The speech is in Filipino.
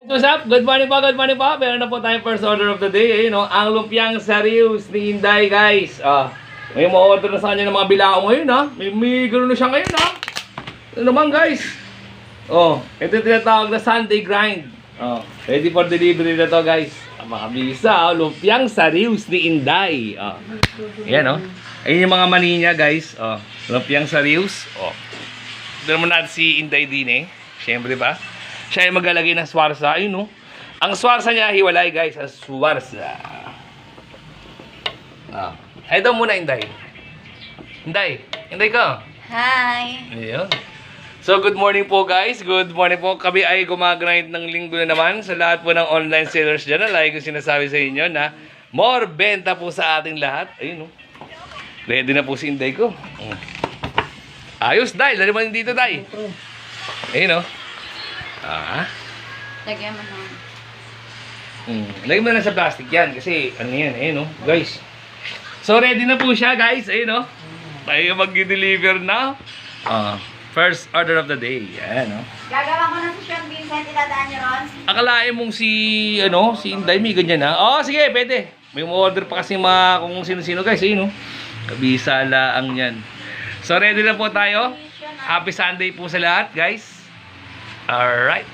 What's up? Good morning po, good morning po. Meron na po tayong first order of the day. Ayun, no? Ang lumpiang sarius ni Inday, guys. Ah, may ma-order na sa kanya ng mga bilao ngayon, ha? May, may gano'n na siya ngayon, ha? Ano naman, guys? Oh, ito tinatawag na Sunday grind. Oh, ready for delivery na to, guys. Mga bisa, oh, lumpiang sarius ni Inday. Oh. Ayan, oh. Ayun yung mga mani niya, guys. Oh, lumpiang sarius. Oh. Ito naman natin si Inday din, eh. Siyempre ba? Siya yung maglalagay ng swarsa. Ayun, no? Ang swarsa niya, hiwalay, guys. Ang swarsa. Ah. Ay daw muna, Inday. Inday. Inday ka. Hi! Ayun. So, good morning po, guys. Good morning po. Kami ay gumagrind ng linggo na naman sa lahat po ng online sellers dyan. Like ko sinasabi sa inyo na more benta po sa ating lahat. Ayun, no? Ready na po si Inday ko. Mm. Ayos, Day. Lali mo dito, Day. Ayun, no? Ah. Lagyan mo ng... Mm. Lagyan mo na sa plastic yan kasi ano yan, eh, no? Guys. So, ready na po siya, guys. Ayun, no? Tayo mag-deliver na. Ah, first order of the day. Ayan, no? Gagawa ko na si Sean Vincent, iladaan niyo ron. Akalain mong si, ano, si Inday, may ganyan na. Oo, oh, sige, pwede. May order pa kasi mga kung sino-sino, guys. Ayun, no? Kabisa laang yan. So, ready na po tayo. Happy Sunday po sa lahat, guys. All right.